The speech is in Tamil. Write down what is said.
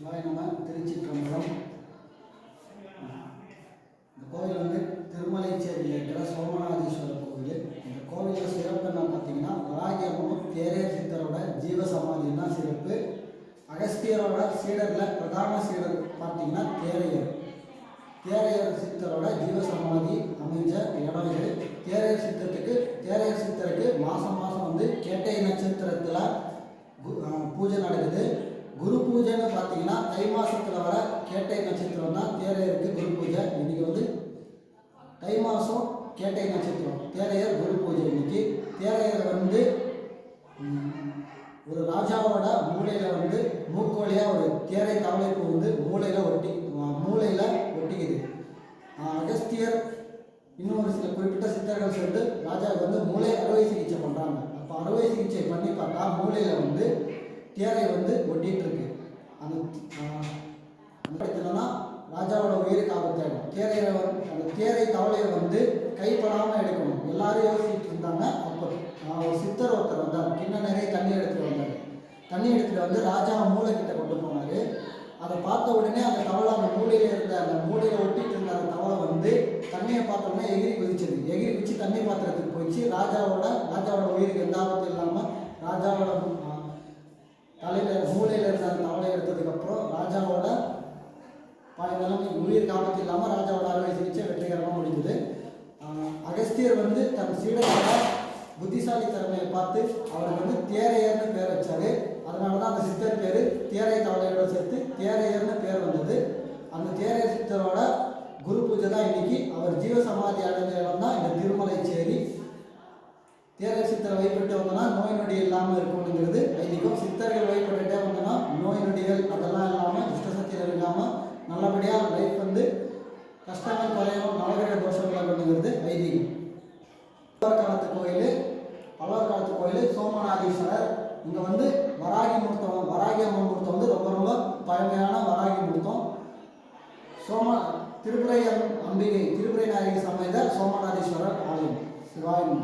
சிவாய நம திருச்சிற்றம்பலம். இந்த கோவில் வந்து திருமலைச்சேரியில் இருக்கிற சோமநாதீஸ்வரர் கோவில். இந்த கோவிலில் சிறப்பு என்ன பார்த்தீங்கன்னா வராகி அம்மனும் தேரையர் சித்தரோட ஜீவ சமாதி தான் சிறப்பு. அகஸ்தியரோட சீடரில் பிரதான சீடர் பார்த்தீங்கன்னா தேரையர். தேரையர் சித்தரோட ஜீவ சமாதி அமைஞ்ச இடம் இது. தேரையர் சித்தத்துக்கு தேரையர் சித்தருக்கு மாதம் மாதம் வந்து கேட்டை நட்சத்திரத்தில் பூஜை நடக்குது குரு பூஜைன்னு பார்த்தீங்கன்னா தை மாசத்துல வர கேட்டை நட்சத்திரம் தான் தேரையருக்கு குரு பூஜை இன்னைக்கு வந்து தை மாதம் கேட்டை நட்சத்திரம் தேரையர் குரு பூஜை இன்னைக்கு தேரையர் வந்து ம், ஒரு ராஜாவோட மூளையில் வந்து மூக்கோழியாக ஒரு தேரை தவளைப்பு வந்து மூளையில் ஒட்டி ஆ, மூளையில் ஒட்டிக்குது. அகஸ்தியர் இன்னும் ஒரு சில குறிப்பிட்ட சித்தர்கள் சொல்லிட்டு ராஜாவுக்கு வந்து மூளை அறுவை சிகிச்சை பண்ணுறாங்க அப்போ அறுவை சிகிச்சை பண்ணி பார்த்தா மூளையில் வந்து தேரை வந்து ஒட்டிட்டு இருக்கு அந்த ராஜாவோட உயிருக்கு ஆபத்தாயிடும் தேரையை அந்த தேரை தவளையை வந்து கைப்படாமல் எடுக்கணும். எல்லாரும் யோசிச்சுட்டு இருந்தாங்க. அப்போ ஒரு சித்தர் ஒருத்தர் வந்தார் கிண்ண நிறைய தண்ணி எடுத்துட்டு வந்தார் தண்ணி வந்து ராஜா மூளை கிட்ட கொண்டு போனாரு. அதை பார்த்த உடனே அந்த தவளை அந்த மூலையில இருந்த அந்த மூலையில ஒட்டிட்டு இருந்த அந்த தவளை வந்து தண்ணியை பார்த்த உடனே எகிரி குதிச்சது. எகிரி குதிச்சு தண்ணி பாத்திரத்துக்கு போயிடுச்சு. ராஜாவோட ராஜாவோட உயிருக்கு எந்த ஆபத்தும் இல்லாமல் ராஜாவோட ஆ, தலையில மூலையில இருந்த அந்த தவளை எடுத்ததுக்கு அப்புறம் ராஜாவோட பழைய நிலைமை உயிர் ஆபத்து இல்லாமல் ராஜாவோட அறுவை சிகிச்சை வெற்றிகரமாக முடிஞ்சது. அகஸ்தியர் வந்து தன் சீடரோட புத்திசாலி திறமையை பார்த்து அவரை வந்து தேரையர்னு பேர் வச்சாரு. அதனால தான் தேரை தவளையோட சேர்த்து தேரையர்னு பேர் வந்தது. அந்த தேரையர் சித்தரோட குரு பூஜை தான் இன்னைக்கு. அவர் ஜீவ சமாதி அடைஞ்ச இடம் தான் இந்த திருமலைச்சேரி தேரை சித்தரை வழிபட்டு வந்தோம்னா நோய் நொடி இல்லாமல் இருக்கணுங்கிறது ஐதீகம். சித்தர்கள் வழிபட்டுட்டே வந்தோம்னா நோய் நொடிகள் அதெல்லாம் இல்லாமல் துஷ்டசக்திகள் இல்லாமல் நல்லபடியாக லைஃப் வந்து கஷ்டங்கள் குறையும் நலகிற தோஷங்கள் பண்ணுங்கிறது ஐதீகம். காலத்து கோயில் கோயில் சோமநாதீஸ்வரர். இங்கே வந்து வராகி முகூர்த்தம் வராகி அம்மன் முகூர்த்தம் வந்து ரொம்ப ரொம்ப பழமையான வராகி முகூர்த்தம் சோம திருப்புரை அம்பிகை திருப்புரை நாயகி சமேத சோமநாதீஸ்வரர் ஆலயம் சிவாயம்